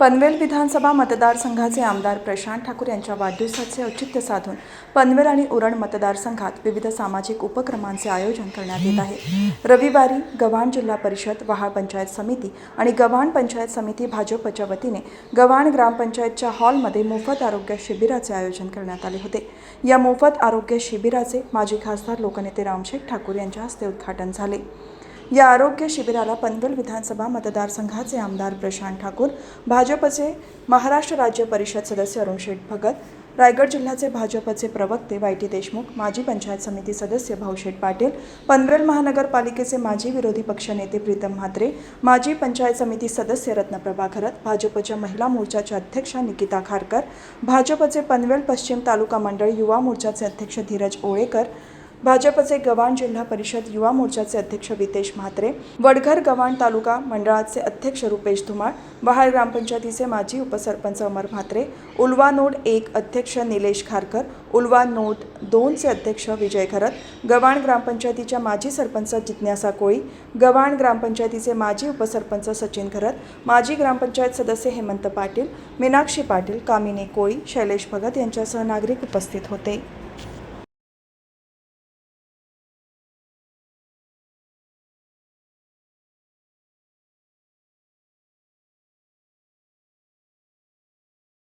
पनवेल विधानसभा मतदारसंघाचे आमदार प्रशांत ठाकूर यांच्या वाढदिवसाचे औचित्य साधून पनवेल आणि उरण मतदारसंघात विविध सामाजिक उपक्रमांचे आयोजन करण्यात येत आहे. रविवारी गव्हाण जिल्हा परिषद वहाळ पंचायत समिती आणि गव्हाण पंचायत समिती भाजपच्या वतीने गव्हाण ग्रामपंचायतच्या हॉलमध्ये मोफत आरोग्य शिबिराचे आयोजन करण्यात आले होते. या मोफत आरोग्य शिबिराचे माजी खासदार लोकनेते रामशेठ ठाकूर यांच्या हस्ते उद्घाटन झाले. या आरोग्य शिबिराला पनवेल विधानसभा मतदारसंघाचे आमदार प्रशांत ठाकूर भाजपचे महाराष्ट्र राज्य परिषद सदस्य अरुण शेठ भगत रायगड जिल्ह्याचे भाजपचे प्रवक्ते वाय टी देशमुख माजी पंचायत समिती सदस्य भाऊशेठ पाटील पनवेल महानगरपालिकेचे माजी विरोधी पक्षनेते प्रीतम म्हात्रे माजी पंचायत समिती सदस्य रत्नप्रभा खरत भाजपच्या महिला मोर्चाच्या अध्यक्षा निकिता खारकर भाजपचे पनवेल पश्चिम तालुका मंडळ युवा मोर्चाचे अध्यक्ष धीरज ओळेकर भाजपचे गव्हाण जिल्हा परिषद युवा मोर्चाचे अध्यक्ष वितेश म्हात्रे वडघर गव्हाण तालुका मंडळाचे अध्यक्ष रुपेश धुमाळ वहाळ ग्रामपंचायतीचे माजी उपसरपंच अमर म्हात्रे उलवा नोड एक अध्यक्ष निलेश खारकर उलवा नोड दोनचे अध्यक्ष विजय खरत गव्हाण ग्रामपंचायतीच्या माजी सरपंच जिज्ञासा कोळी गव्हाण ग्रामपंचायतीचे माजी उपसरपंच सचिन खरत माजी ग्रामपंचायत सदस्य हेमंत पाटील मीनाक्षी पाटील कामिनी कोळी शैलेश भगत यांच्यासह नागरिक उपस्थित होते.